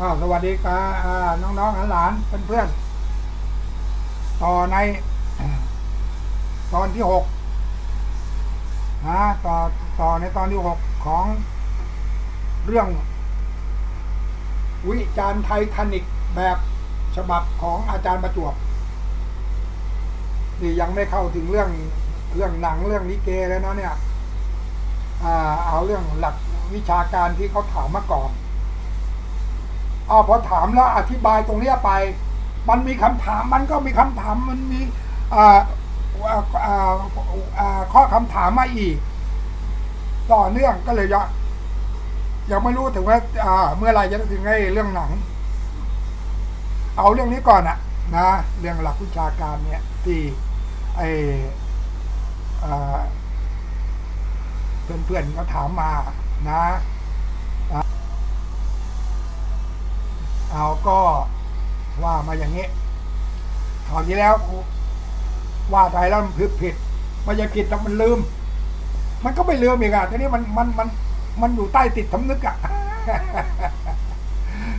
อ้าวสวัสดีครับอ่าน้องๆหลานๆเพื่อนๆต่อใน ตอนที่หกนะต่อต่อในตอนที่หกของเรื่อง วิจารณ์ไททานิกแบบฉบับของอาจารย์ประจวบนี่ยังไม่เข้าถึงเรื่องเรื่องหนังเรื่องลิเกแล้วนะเนี่ย อ่า เอาเรื่องหลักวิชาการที่เขาถามมาก่อน อาพอถามแล้วอธิบายตรงเนี้ยไป มันมีคำถามมันก็มีคำถามมันมีอ่าข้อคำถามมาอีก ต่อเนื่องก็เลยยังยังไม่รู้ถึงว่าเมื่อไหรจะถึงไอ้เรื่องหนัง เอาเรื่องนี้ก่อนอะนะเรื่องหลักวิชาการเนี่ยที่ไออเพื่อนๆเขาถามมานะ เอาก็ว่ามาอย่างนี้คราวที่แล้วว่าไปแล้วมันผิดผิดมันจะผิดแต่มันลืม มันก็ไม่ลืมอีกอะทีนี้มันมันมันมันอยู่ใต้ติดสำนึกอะ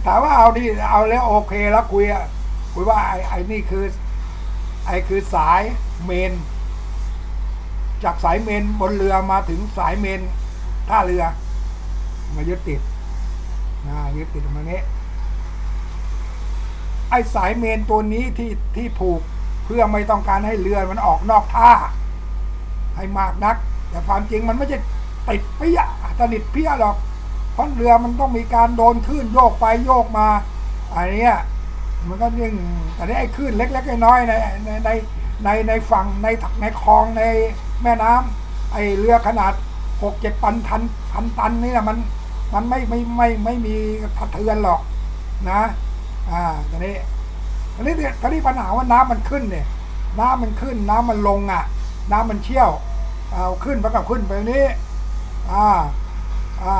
ถามว่าเอาดิเอาแล้วโอเคแล้วคุยอะคุยว่าไอ้ไอ้นี่คือ ไอ้คือสายเมน จากสายเมนบนเรือมาถึงสายเมนท่าเรือ มายึดติดนะยึดติดตรงนี้ ไอ้สายเมนตัวนี้ที่ที่ผูกเพื่อไม่ต้องการให้เรือมันออกนอกท่า ให้มากนัก แต่ความจริงมันไม่ใช่ติดเปี้ยสนิทเปี้ยหรอกเพราะเรือมันต้องมีการโดนคลื่นโยกไปโยกมาอันเนี้ยมันก็ยิ่งแต่นี้ไอ้คลื่นเล็กๆน้อยๆในในในในในฝั่งในในคลองในแม่น้ำไอ้เรือขนาดหกเจ็ดพันทันพันตันนี่นะมันมันไม่ไม่ไม่ไม่มีสะเทือนหรอกนะ อ่าตอนนี้ตอนนี้ตอนนี้ปัญหาว่าน้ำมันขึ้นเนี่ย น้ำมันขึ้น น้ำมันลงอะ น้ำมันเชี่ยวเอาขึ้นไปกับขึ้นไปนี้ อ่า อ่า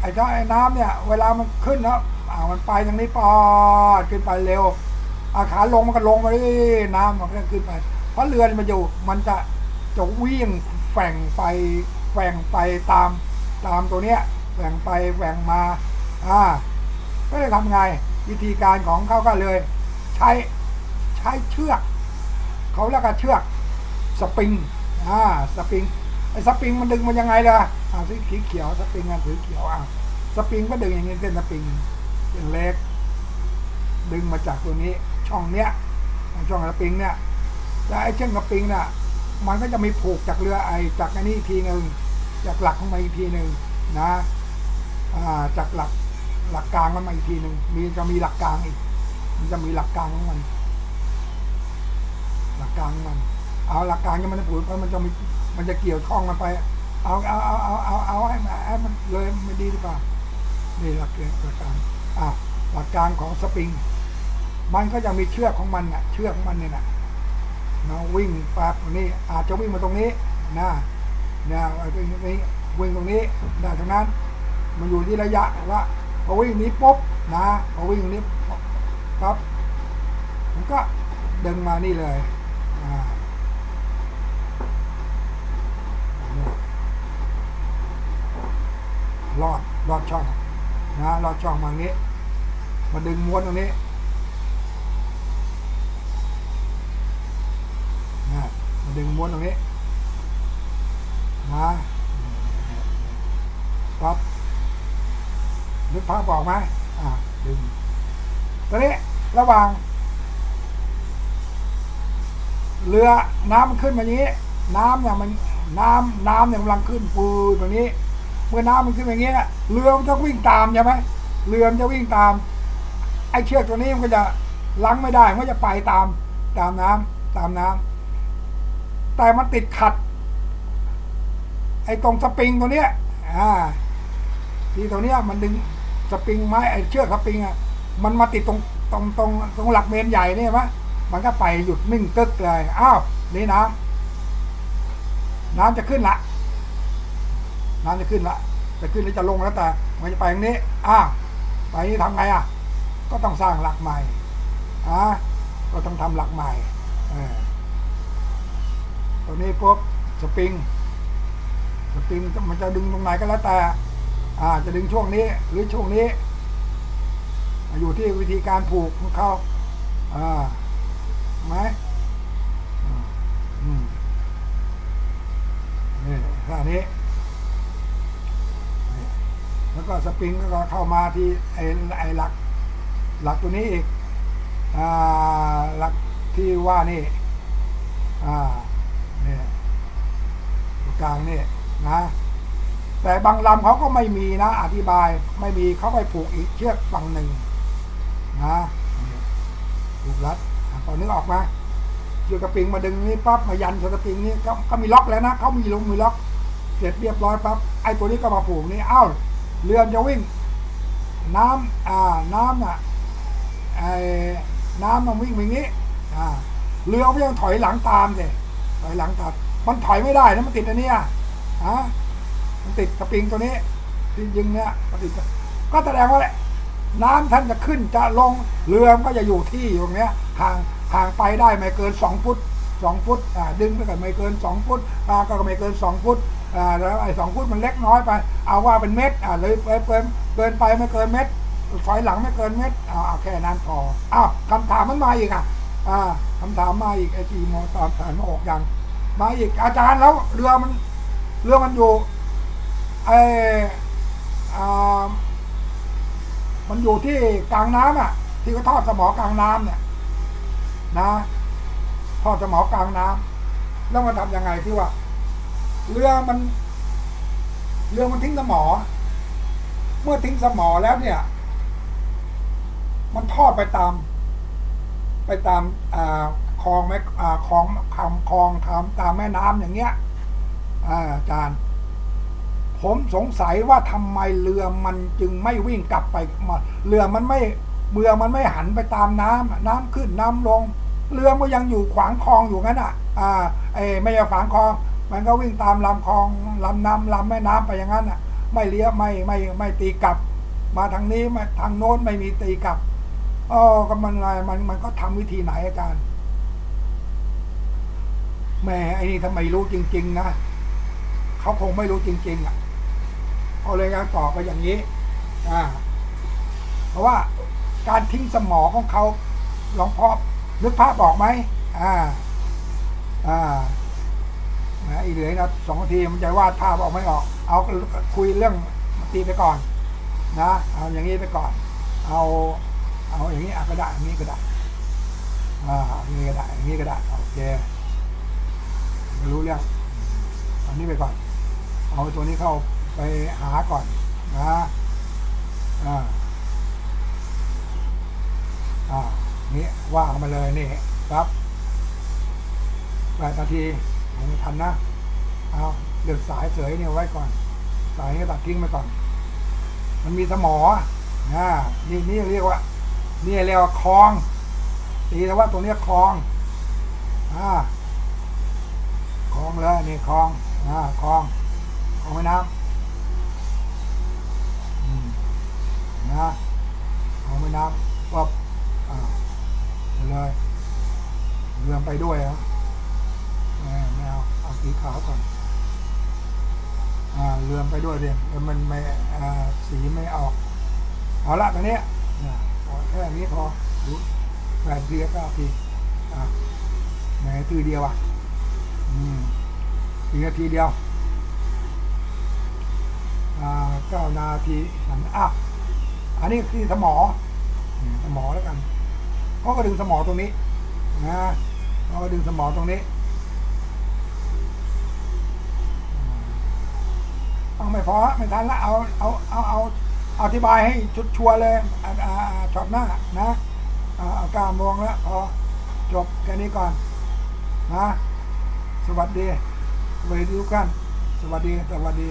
ไอ้เจ้าไอ้น้ำเนี่ย เวลามันขึ้นเนาะอ่ามันไปทางนี้ปอดขึ้นไปเร็ว อาขาลงมันก็ลงไปเรื่อยน้ำมันก็ขึ้นไป เพราะเรือมันอยู่ มันจะจะวิ่งแฝงไปแฝงไปตามตามตัวเนี้ยแฝงไปแฝงมา อ่าก็เลยทำไง วิธีการของเขาก็เลย ใช้ใช้เชือกเขาเรียกว่าเชือกสปริงอ่าสปริงไอ้สปริงมันดึงมันยังไงล่ะอ่าสีเขียวสปริงอะสีเขียวอะสปริงก็ดึงอย่างนี้เส้นสปริงเส้นเล็ก ดึงมาจากตัวนี้ ช่องเนี้ยช่องสปริงเนี่ยแล้วไอ้เชือกสปริงน่ะ มันก็จะมีผูกจากเรือไอจากอันนี้อีกทีหนึ่งจากหลักของมันอีกทีหนึ่งนะ อ่าจากหลัก หลักกลางมันมาอีกทีหนึ่งมีจะมีหลักกลางอีก มันจะมีหลักกลางของมัน หลักกลางของมัน เอาหลักกลางยังมันผูกเพราะมันจะมีมันจะเกี่ยวช่องมันไป เอาเอาเอาเอาเอาเอาให้มันให้มันเลยไม่ดีหรือเปล่านี่หลักเกณฑ์หลักกลางอะหลักกลางของสปริง มันก็จะมีเชือกของมันน่ะ เชือกของมันเนี่ยนะนะวิ่งปั๊บนี้อาจจะวิ่งมาตรงนี้นะนะตรงนี้วิ่งตรงนี้ได้ทั้งนั้น มันอยู่ที่ระยะว่า พอวิ่งนี้ปุ๊บนะพอวิ่งนี้ปั๊บผมก็ดึงมานี่เลยอ่านี่รอดรอดช่องนะรอดช่องมางี้ มาดึงม้วนตรงนี้นะมาดึงม้วนตรงนี้มาปั๊บ นึกภาพออกไหมอ่าดึงตอนนี้ระหว่าง เรือน้ำมันขึ้นมานี้ น้ำเนี่ยมันน้ำน้ำเนี่ยกำลังขึ้นปูตรงนี้ เมื่อน้ำมันขึ้นอย่างนี้ยเรือมันจะวิ่งตามใช่ไหมเรือมันจะวิ่งตามไอ้เชือกตัวนี้มันก็จะลังไม่ได้มันจะไปตามตามน้ำตามน้ำแต่มันติดขัด ไอ้ตรงสปริงตัวเนี้ยอ่าที่ตรงเนี้ยมันดึง สปริงไม้ไอ้เชือกสปริงอะมันมาติดตรงตรงตรงตรงหลักเมนใหญ่เนี่ยไหมมันก็ไปหยุดนิ่งตึ๊กเลยอ้าวนี่น้ำน้ำจะขึ้นละน้ำจะขึ้นละจะขึ้นหรือจะลงแล้วแต่ มันจะไปอย่างนี้อ้าวไปนี่ทำไงอะ ก็ต้องสร้างหลักใหม่อะก็ต้องทำหลักใหม่อตัวนี้ปุ๊บสปริงสปริงมันจะดึงตรงไหนก็แล้วแต่ อ่าจะดึงช่วงนี้หรือช่วงนี้ อยู่ที่วิธีการผูกของเขาอ่าไหมอืมนี่ท่านี้แล้วก็สปริงก็เข้ามาที่ไอ้ไอ้หลัก หลักตัวนี้อีกอ่าหลักที่ว่านี่อ่าเนี่ยตรงกลางนี่นะ แต่บางลำเขาก็ไม่มีนะ อธิบายไม่มีเขาไปผูกอีกเชือกฝั่งหนึ่งนะผูกรัดอะพอนึกออกมาเชือกกระปิงมาดึงนี่ปั๊บมายันเชือกกระปิงนี่ก็มีล็อกแล้วนะเขามีลงมีล็อกเสร็จเรียบร้อยปั๊บไอ้ตัวนี้ก็มาผูกนี่อ้าวเรือจะวิ่ง น้ำอ่าน้ำน่ะไอ้น้ำมันวิ่งอย่างนี้อ่าเรือก็ยังถอยหลังตามเลยถอยหลังตามมันถอยไม่ได้นะมันติดอันนี้ยฮะ มันติดสปริงตัวนี้ที่ยิงเนี่ยมันติดก็แสดงว่าแหละน้ำท่านจะขึ้นจะลงเรือมก็จะอยู่ที่อยู่ตรงเนี้ยห่างห่างไปได้ไม่เกินสองฟุตสองฟุตอ่าดึงไปกันไม่เกินสองฟุตอ่าก็ไม่เกินสองฟุตอ่าแล้วไอ้สองฟุตมันเล็กน้อยไป เอาว่าเป็นเม็ดอ่าเลยเกินเกินไปไม่เกินเม็ดถอยหลังไม่เกินเม็ดเอาเอาแค่นั้นพออ้าวคำถามมันมาอีกอะอ่าคำถามมาอีกไอ้ทีโมตามฐานมาออกยังมาอีกอาจารย์แล้วเรือมันเรือมันอยู่ ไอ้อ่มันอยู่ที่กลางน้ำอะ ที่เขาทอดสมอกลางน้ำเนี่ย นะทอดสมอกลางน้ำแล้วมันทำยังไงที่ว่าเรือมันเรือมันทิ้งสมอ เมื่อทิ้งสมอแล้วเนี่ย มันทอดไปตาม ไปตามอ่าคลองแม่อ่าคลองคำคลองทำตามแม่น้ำอย่างเงี้ยอ่าอาจารย์ ผมสงสัยว่าทำไมเรือมันจึงไม่วิ่งกลับไปมาเรือมันไม่เรือมันไม่หันไปตามน้ำน้ำขึ้นน้ำลง เรือมันยังอยู่ขวางคลองอยู่งั้นอะอ่าไอ้ไม่ใช่ขวางคลอง มันก็วิ่งตามลำคลองลำน้ำลำแม่น้ำไปอย่างนั้นอะ ไม่เลี้ยวไม่ไม่ไม่ตีกลับ มาทางนี้มาทางโน้นไม่มีตีกลับอ๋อก็มันอะไรมันมันก็ทำวิธีไหนอาจารย์แม่ไอ้นี่ทำไมรู้จริง ๆ นะเขาคงไม่รู้จริง ๆ อะ เขาเลยการต่อไปอย่างนี้อ่าเพราะว่าการทิ้งสมองของเขาหลวงพ่อนึกภาพออกไหมอ่า อ่านะอีเหลือนะสองนาทีมันจะวาดภาพออกไม่ออก เอาคุยเรื่องตีไปก่อน นะเอาอย่างนี้ไปก่อน เอา เอาอย่างนี้อะก็ได้อย่างนี้ก็ได้อ่าอย่างนี้ก็ได้อย่างนี้ก็ได้โอเคไม่รู้เรื่องเอานี้ไปก่อน เอาตัวนี้เข้า ไปหาก่อนนะอ่าอ่านี่ว่างมาเลยนี่ครับแปดนาทียังไม่ทันนะเอาเดือดสายเสยเนี่ยไว้ก่อน สายนี้ตัดทิ้งไปก่อน มันมีสมออ่านี่นี่เรียกว่า นี่เรียกว่าคลองตีแต่ว่าตรงนี้คลองอ่าคลองเลยนี่คลองอ่าคลองคลองแม่น้ำอืม นะคลองแม่น้ำปับอ่าเลยเรือไปด้วยเหรอไม่ไม่เอาเอาสีขาวก่อนอ่าเรือไปด้วยเดียมันไม่อ่าสีไม่ออกเอาละตอนนี้นะเอแค่นี้พอดูแปดทีก็ทีอะไหนทีเดียวอะอืมอีนาทีเดียวอ่าเก้านาทีสันอะ อันนี้คือสมอ สมอแล้วกันเขาก็ดึงสมอตรงนี้นะเขาก็ดึงสมอตรงนี้ต้องไม่พอไม่ทันละเอาเอาเอาเอาเอาอธิบายให้ชุดชัวร์เลยอ่าช็อตหน้านะอ่าเอากล้ามองแล้วพอจบแค่นี้ก่อนนะสวัสดีสวัสดีทุกท่านสวัสดีสวัสดี